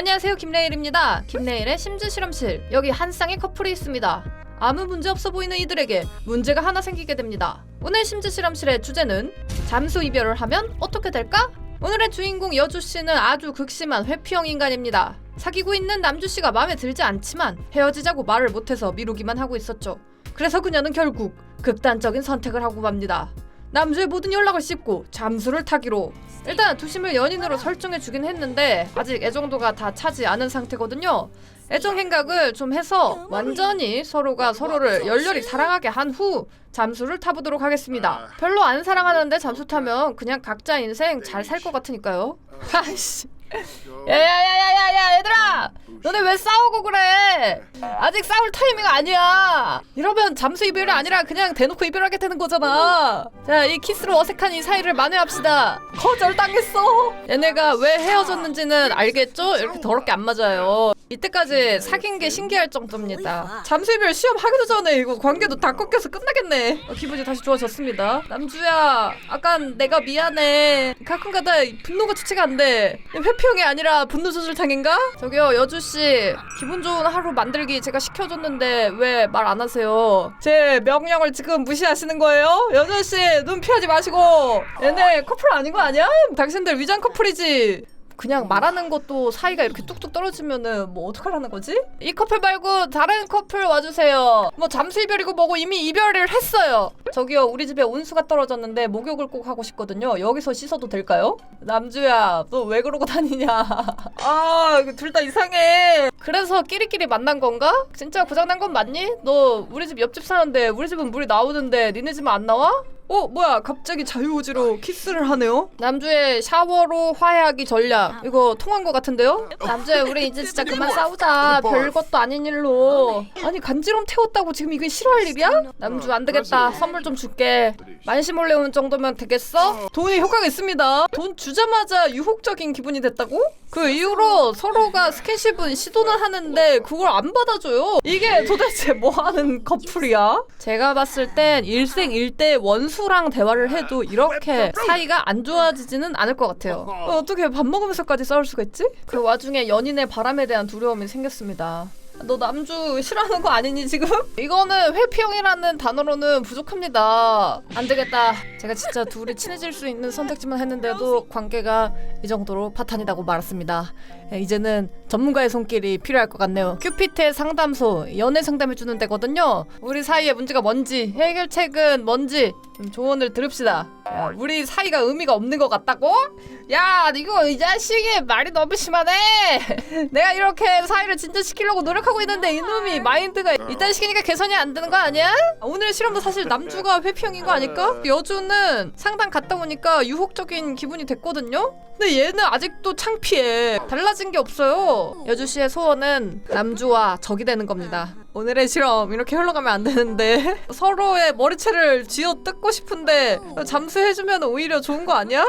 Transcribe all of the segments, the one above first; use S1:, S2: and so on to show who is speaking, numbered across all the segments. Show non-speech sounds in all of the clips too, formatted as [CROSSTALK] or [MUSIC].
S1: 안녕하세요 김레일입니다. 김레일의 심즈 실험실 여기 한 쌍의 커플이 있습니다. 아무 문제 없어 보이는 이들에게 문제가 하나 생기게 됩니다. 오늘 심즈 실험실의 주제는 잠수 이별을 하면 어떻게 될까? 오늘의 주인공 여주 씨는 아주 극심한 회피형 인간입니다. 사귀고 있는 남주 씨가 마음에 들지 않지만 헤어지자고 말을 못해서 미루기만 하고 있었죠. 그래서 그녀는 결국 극단적인 선택을 하고 맙니다. 남주의 모든 연락을 씹고 잠수를 타기로 일단 두심을 연인으로 설정해 주긴 했는데 아직 애정도가 다 차지 않은 상태거든요. 애정 행각을 좀 해서 완전히 서로가 서로를 열렬히 사랑하게 한 후 잠수를 타보도록 하겠습니다. 별로 안 사랑하는데 잠수 타면 그냥 각자 인생 잘 살 것 같으니까요. [LAUGHS] 아이씨. 야야야야야야 얘들아! 너네 왜 싸우고 그래? 아직 싸울 타이밍 아니야. 이러면 잠수 이별이 아니라 그냥 대놓고 이별하게 되는 거잖아. 자 이 키스로 어색한 이 사이를 만회합시다. 거절당했어. 얘네가 왜 헤어졌는지는 알겠죠? 이렇게 더럽게 안 맞아요. 이때까지 사귄 게 신기할 정도입니다. 잠수 이별 시험 하기도 전에 이거 관계도 다 꺾여서 끝나겠네 어, 기분이 다시 좋아졌습니다 남주야 아깐 내가 미안해 가끔가다 분노가 주체가 안 돼 회피형이 아니라 분노 조절 장인가? 저기요 여주 씨 기분 좋은 하루 만들기 제가 시켜줬는데 왜 말 안 하세요 제 명령을 지금 무시하시는 거예요? 여주 씨 눈 피하지 마시고 얘네 커플 아닌 거 아니야? 당신들 위장 커플이지 그냥 말하는 것도 사이가 이렇게 뚝뚝 떨어지면은 뭐 어떡하라는 거지? 이 커플 말고 다른 커플 와주세요. 뭐 잠수 이별이고 뭐고 이미 이별을 했어요. 저기요 우리 집에 온수가 떨어졌는데 목욕을 꼭 하고 싶거든요. 여기서 씻어도 될까요? 남주야 너 왜 그러고 다니냐? [LAUGHS] 아 둘 다 이상해. 그래서 끼리끼리 만난 건가? 진짜 고장난 건 맞니? 너 우리 집 옆집 사는데 우리 집은 물이 나오는데 니네 집은 안 나와? 어 뭐야 갑자기 자유우지로 키스를 하네요? 남주의 샤워로 화해하기 전략. 이거 통한 것 같은데요? 남주야 우리 이제 진짜 그만 싸우자. 별것도 아닌 일로. 아니 간지럼 태웠다고 지금 이게 싫어할 일이야? 남주 안 되겠다. 선물 좀 줄게. 만시 몰래 온 정도면 되겠어? 돈이 효과가 있습니다. 돈 주자마자 유혹적인 기분이 됐다고? 그 이후로 서로가 스킨십은 시도는 하는데 그걸 안 받아줘요. 이게 도대체 뭐 하는 커플이야? 제가 봤을 땐 일생일대 원수 랑 대화를 해도 이렇게 사이가 안 좋아지지는 않을 것 같아요. 어, 어떻게 밥 먹으면서까지 싸울 수가 있지? 그 와중에 연인의 바람에 대한 두려움이 생겼습니다 너 남주 싫어하는 거 아니니 지금? 이거는 회피형이라는 단어로는 부족합니다. 안 되겠다. 제가 진짜 둘이 친해질 수 있는 선택지만 했는데도 관계가 이 정도로 파탄이라고 말았습니다. 예, 이제는 전문가의 손길이 필요할 것 같네요. 큐피트의 상담소 연애 상담해 주는 데거든요. 우리 사이의 문제가 뭔지 해결책은 뭔지 좀 조언을 들읍시다. 야, 우리 사이가 의미가 없는 것 같다고? 야 이거 이 자식이 말이 너무 심하네. [LAUGHS] 내가 이렇게 사이를 진전시키려고 노력하 고 있는데 이놈이 마인드가 이딴 식이니까 개선이 안 되는 거 아니야? 오늘 실험도 사실 남주가 회피형인 거 아닐까? 여주는 상담 갔다 오니까 유혹적인 기분이 됐거든요? 근데 얘는 아직도 창피해. 달라진 게 없어요. 여주 씨의 소원은 남주와 적이 되는 겁니다. 오늘의 실험 이렇게 흘러가면 안 되는데 [LAUGHS] 서로의 머리채를 쥐어 뜯고 싶은데 잠수해주면 오히려 좋은 거 아니야?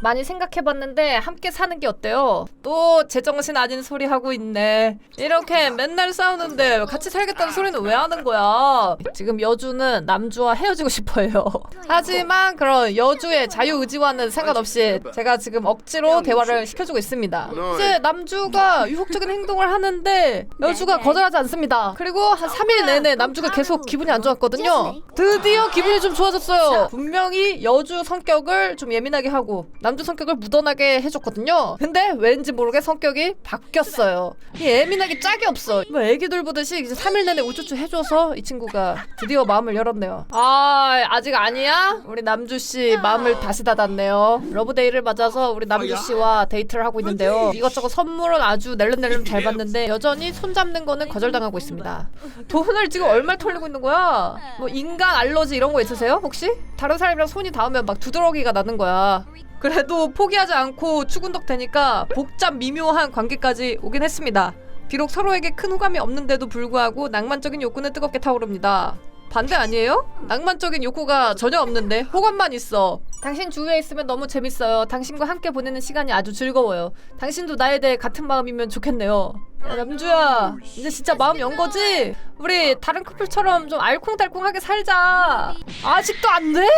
S1: 많이 생각해봤는데 함께 사는 게 어때요? 또 제정신 아닌 소리 하고 있네. 이렇게 맨날 싸우는데 같이 살겠다는 소리는 왜 하는 거야? 지금 여주는 남주와 헤어지고 싶어요. [LAUGHS] 하지만 그런 여주의 자유 의지와는 상관없이 제가 지금 억지로 대화를 시켜주고 있습니다. 이제 남주가 유혹적인 행동을 하는데 여주가 거절하지 않습니다. 그리고 한 3일 내내 남주가 계속 기분이 안 좋았거든요. 드디어 기분이 좀 좋아졌어요. 분명히 여주 성격을 좀 예민하게 하고 남주 성격을 무던하게 해줬거든요. 근데 왠지 모르게 성격이 바뀌었어요. 이 예민하게 짝이 없어. 뭐 애기들 보듯이 이제 3일 내내 우쭈쭈 해줘서 이 친구가 드디어 마음을 열었네요. 아 아직 아니야? 우리 남주 씨 마음을 다시 닫았네요. 러브데이를 맞아서 우리 남주 씨와 데이트를 하고 있는데요. 이것저것 선물은 아주 낼름낼름 잘 받는데 여전히 손 잡는 거는 거절당하고 있습니다. 돈을 지금 얼마 털리고 있는 거야? 뭐 인간 알러지 이런 거 있으세요? 혹시? 다른 사람이랑 손이 닿으면 막 두드러기가 나는 거야. 그래도 포기하지 않고 추근덕 되니까 복잡 미묘한 관계까지 오긴 했습니다. 비록 서로에게 큰 호감이 없는데도 불구하고 낭만적인 욕구는 뜨겁게 타오릅니다. 반대 아니에요? 낭만적인 욕구가 전혀 없는데 호감만 있어. 당신 주위에 있으면 너무 재밌어요. 당신과 함께 보내는 시간이 아주 즐거워요. 당신도 나에 대해 같은 마음이면 좋겠네요. 야, 남주야, 이제 진짜 마음 연 거지? 우리 다른 커플처럼 좀 알콩달콩하게 살자. 아직도 안 돼?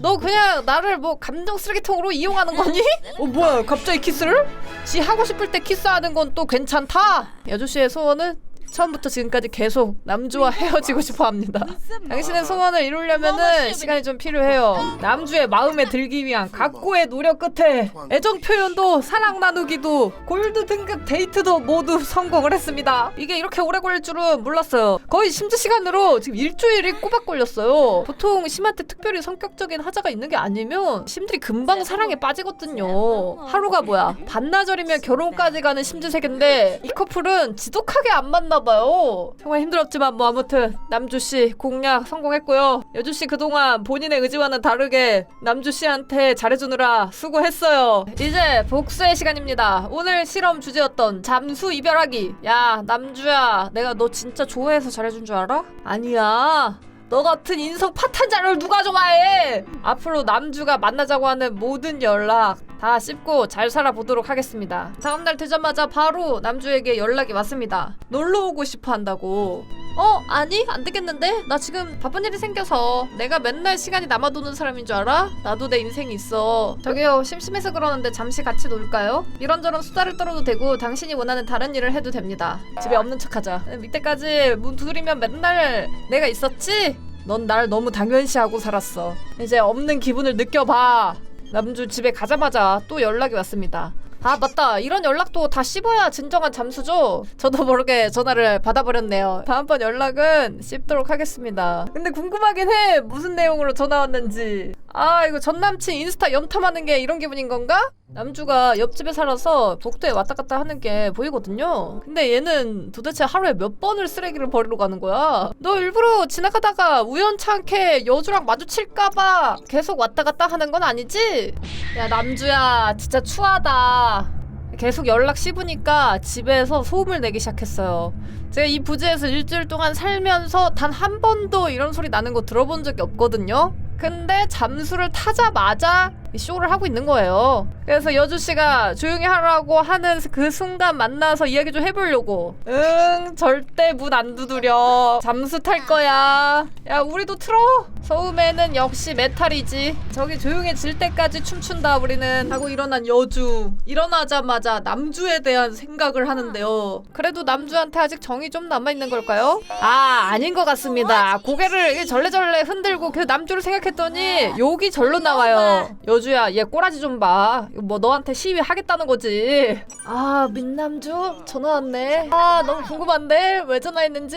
S1: 너 그냥 나를 뭐 감정 쓰레기통으로 이용하는 거니? 어 뭐야 갑자기 키스를? 지 하고 싶을 때 키스하는 건 또 괜찮다. 여주 씨의 소원은 처음부터 지금까지 계속 남주와 헤어지고 싶어 합니다. 당신의 소원을 이루려면은 시간이 좀 필요해요. 남주의 마음에 들기 위한 각고의 노력 끝에 애정 표현도 사랑 나누기도 골드 등급 데이트도 모두 성공을 했습니다. 이게 이렇게 오래 걸릴 줄은 몰랐어요. 거의 심지 시간으로 지금 일주일이 꼬박 걸렸어요. 보통 심한테 특별히 성격적인 하자가 있는 게 아니면 심들이 금방 사랑에 빠지거든요. 하루가 뭐야? 반나절이면 결혼까지 가는 심지 세계인데 이 커플은 지독하게 안 봐요. 정말 힘들었지만 뭐 아무튼 남주 씨 공략 성공했고요. 여주 씨 그동안 본인의 의지와는 다르게 남주 씨한테 잘해주느라 수고했어요. 이제 복수의 시간입니다. 오늘 실험 주제였던 잠수 이별하기. 야 남주야, 내가 너 진짜 좋아해서 잘해준 줄 알아? 아니야. 너 같은 인성 파탄자를 누가 좋아해? 앞으로 남주가 만나자고 하는 모든 연락 다 씹고 잘 살아보도록 하겠습니다. 다음날 되자마자 바로 남주에게 연락이 왔습니다. 놀러 오고 싶어 한다고. 어? 아니? 안 되겠는데? 나 지금 바쁜 일이 생겨서 내가 맨날 시간이 남아 도는 사람인 줄 알아? 나도 내 인생이 있어. 저기요, 심심해서 그러는데 잠시 같이 놀까요? 이런저런 수다를 떨어도 되고 당신이 원하는 다른 일을 해도 됩니다. 집에 없는 척 하자. 밑에까지 문 두드리면 맨날 내가 있었지? 넌 날 너무 당연시하고 살았어. 이제 없는 기분을 느껴봐. 남주 집에 가자마자 또 연락이 왔습니다. 아 맞다. 이런 연락도 다 씹어야 진정한 잠수죠? 저도 모르게 전화를 받아버렸네요. 다음번 연락은 씹도록 하겠습니다. 근데 궁금하긴 해. 무슨 내용으로 전화 왔는지 아 이거 전남친 인스타 염탐하는 게 이런 기분인 건가? 남주가 옆집에 살아서 복도에 왔다 갔다 하는 게 보이거든요. 근데 얘는 도대체 하루에 몇 번을 쓰레기를 버리러 가는 거야? 너 일부러 지나가다가 우연찮게 여주랑 마주칠까봐 계속 왔다 갔다 하는 건 아니지? 야 남주야 진짜 추하다. 계속 연락 씹으니까 집에서 소음을 내기 시작했어요. 제가 이 부지에서 일주일 동안 살면서 단 한 번도 이런 소리 나는 거 들어본 적이 없거든요 근데 잠수를 타자마자 이 쇼를 하고 있는 거예요. 그래서 여주 씨가 조용히 하라고 하는 그 순간 만나서 이야기 좀 해보려고. 응, 절대 문 안 두드려. 잠수 탈 거야. 야, 우리도 틀어. 서움에는 역시 메탈이지. 저기 조용해질 때까지 춤춘다 우리는. 하고 일어난 여주. 일어나자마자 남주에 대한 생각을 하는데요. 그래도 남주한테 아직 정이 좀 남아 있는 걸까요? 아, 아닌 것 같습니다. 고개를 절레절레 흔들고 그 남주를 생각했더니 욕이 절로 나와요. 여주야, 얘 꼬라지 좀 봐. 뭐 너한테 시위하겠다는 거지. 아, 민남주 전화 왔네. 아, 너무 궁금한데 왜 전화했는지.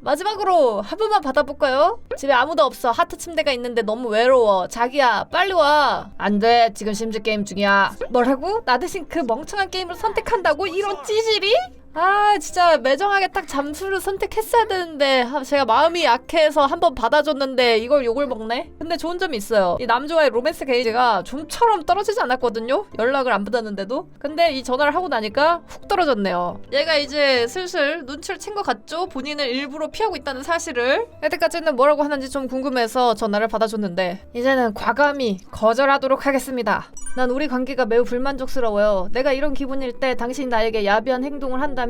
S1: 마지막으로 한 번만 받아볼까요? 집에 아무도 없어. 하트 침대가 있는데 너무 외로워. 자기야, 빨리 와. 안 돼. 지금 심지 게임 중이야. 뭐라고? 나 대신 그 멍청한 게임을 선택한다고? 이런 찌질이? 아 진짜 매정하게 딱 잠수를 선택했어야 되는데 아, 제가 마음이 약해서 한번 받아줬는데 이걸 욕을 먹네? 근데 좋은 점이 있어요. 이 남주와의 로맨스 게이지가 좀처럼 떨어지지 않았거든요? 연락을 안 받았는데도? 근데 이 전화를 하고 나니까 훅 떨어졌네요. 얘가 이제 슬슬 눈치를 챈 것 같죠? 본인을 일부러 피하고 있다는 사실을? 여태까지는 뭐라고 하는지 좀 궁금해서 전화를 받아줬는데 이제는 과감히 거절하도록 하겠습니다. 난 우리 관계가 매우 불만족스러워요. 내가 이런 기분일 때 당신이 나에게 야비한 행동을 한다면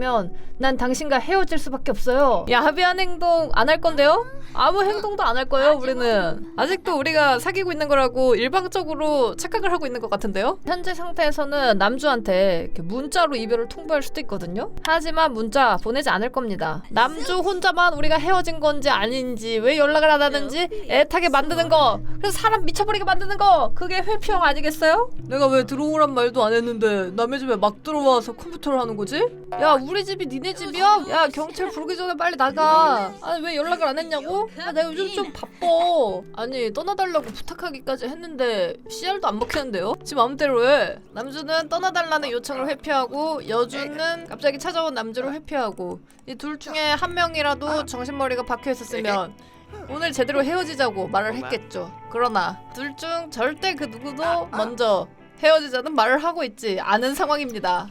S1: 난 당신과 헤어질 수밖에 없어요. 야비한 행동 안 할 건데요? 아무 행동도 안 할 거예요, 우리는. 아직도 우리가 사귀고 있는 거라고 일방적으로 착각을 하고 있는 것 같은데요? 현재 상태에서는 남주한테 이렇게 문자로 이별을 통보할 수도 있거든요? 하지만 문자 보내지 않을 겁니다. 남주 혼자만 우리가 헤어진 건지 아닌지 왜 연락을 안 하는지 애타게 만드는 거 그래서 사람 미쳐버리게 만드는 거 그게 회피형 아니겠어요? 내가 왜 들어오란 말도 안 했는데 남의 집에 막 들어와서 컴퓨터를 하는 거지? 야 우리 집이 니네 집이야? 야 경찰 부르기 전에 빨리 나가 아니 왜 연락을 안 했냐고? 아 내가 요즘 좀 바빠 아니 떠나달라고 부탁하기까지 했는데 CR도 안 먹히는데요? 지 마음대로 해 남주는 떠나달라는 요청을 회피하고 여주는 갑자기 찾아온 남주를 회피하고 이 둘 중에 한 명이라도 정신머리가 박혀 있었으면 오늘 제대로 헤어지자고 말을 했겠죠. 그러나 둘 중 절대 그 누구도 먼저 헤어지자는 말을 하고 있지 않은 상황입니다.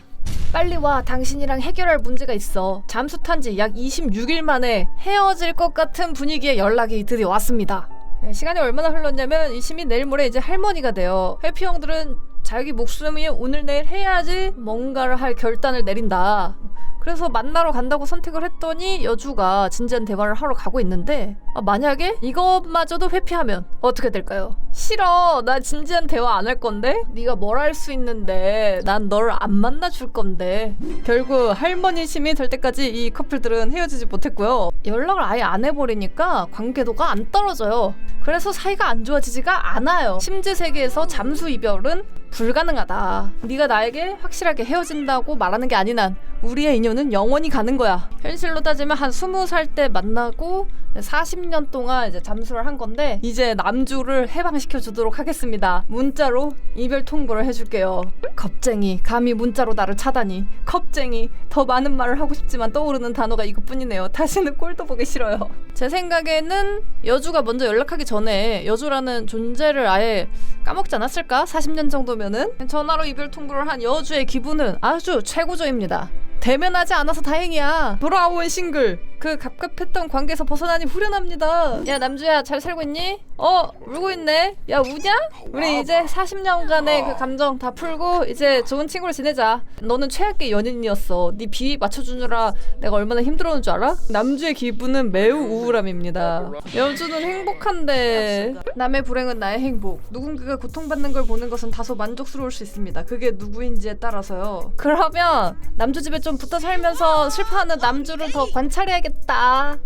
S1: 빨리 와. 당신이랑 해결할 문제가 있어. 잠수 탄 지 약 26일 만에 헤어질 것 같은 분위기의 연락이 드디어 왔습니다. 네, 시간이 얼마나 흘렀냐면 이 시민 내일 모레 이제 할머니가 돼요. 해피 형들은 자기 목숨이 오늘 내일 해야지 뭔가를 할 결단을 내린다. 그래서 만나러 간다고 선택을 했더니 여주가 진지한 대화를 하러 가고 있는데 아, 만약에 이것마저도 회피하면 어떻게 될까요? 싫어. 나 진지한 대화 안 할 건데? 네가 뭘 할 수 있는데? 난 널 안 만나 줄 건데. 결국 할머니 심이 될 때까지 이 커플들은 헤어지지 못했고요. 연락을 아예 안 해버리니까 관계도가 안 떨어져요. 그래서 사이가 안 좋아지지가 않아요. 심지 세계에서 잠수 이별은 불가능하다. 네가 나에게 확실하게 헤어진다고 말하는 게 아닌 한 우리의 인연은 영원히 가는 거야. 현실로 따지면 한 스무 살 때 만나고 40년 동안 이제 잠수를 한 건데 이제 남주를 해방시켜 주도록 하겠습니다. 문자로 이별 통보를 해줄게요. 겁쟁이 감히 문자로 나를 차다니 겁쟁이 더 많은 말을 하고 싶지만 떠오르는 단어가 이것뿐이네요. 다시는 꼴도 보기 싫어요. 제 생각에는 여주가 먼저 연락하기 전에 여주라는 존재를 아예 까먹지 않았을까? 40년 정도면은 전화로 이별 통보를 한 여주의 기분은 아주 최고조입니다. 대면하지 않아서 다행이야. 돌아온 싱글. 그 갑갑했던 관계에서 벗어나니 후련합니다. 야 남주야 잘 살고 있니? 어 울고 있네. 야 우냐? 우리 이제 40년간의 그 감정 다 풀고 이제 좋은 친구로 지내자. 너는 최악의 연인이었어. 네 비위 맞춰주느라 내가 얼마나 힘들었는 줄 알아? 남주의 기분은 매우 우울함입니다. 여주는 행복한데 남의 불행은 나의 행복. 누군가가 고통받는 걸 보는 것은 다소 만족스러울 수 있습니다. 그게 누구인지에 따라서요. 그러면 남주 집에 좀 붙어 살면서 슬퍼하는 남주를 더 관찰해야겠다.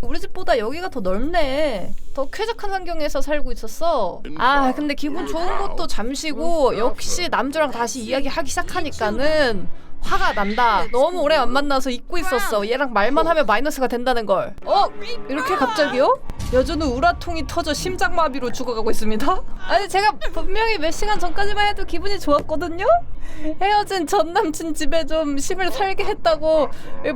S1: 우리 집보다 여기가 더 넓네. 더 쾌적한 환경에서 살고 있었어. 아, 근데 기분 좋은 것도 잠시고 역시 남주랑 다시 이야기하기 시작하니까는 화가 난다. 너무 오래 안 만나서 잊고 있었어. 얘랑 말만 하면 마이너스가 된다는 걸. 어? 이렇게 갑자기요? 여주는 우라통이 터져 심장마비로 죽어가고 있습니다. 아니 제가 분명히 몇 시간 전까지만 해도 기분이 좋았거든요. 헤어진 전 남친 집에 좀 심을 살게 했다고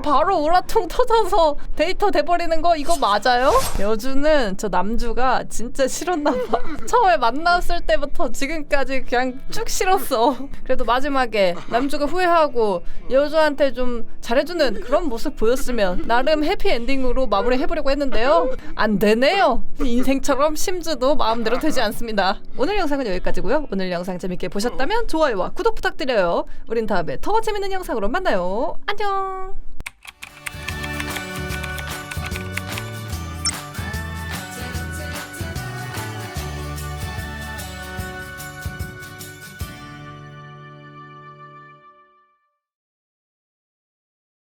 S1: 바로 우라통 터져서 데이터 돼버리는 거 이거 맞아요? 여주는 저 남주가 진짜 싫었나 봐. 처음에 만났을 때부터 지금까지 그냥 쭉 싫었어. 그래도 마지막에 남주가 후회하고 여주한테 좀 잘해주는 그런 모습 보였으면 나름 해피 엔딩으로 마무리해보려고 했는데요. 안 되 네요. 인생처럼 심주도 마음대로 되지 않습니다. 오늘 영상은 여기까지고요. 오늘 영상 재밌게 보셨다면 좋아요와 구독 부탁드려요. 우린 다음에 더 재밌는 영상으로 만나요. 안녕.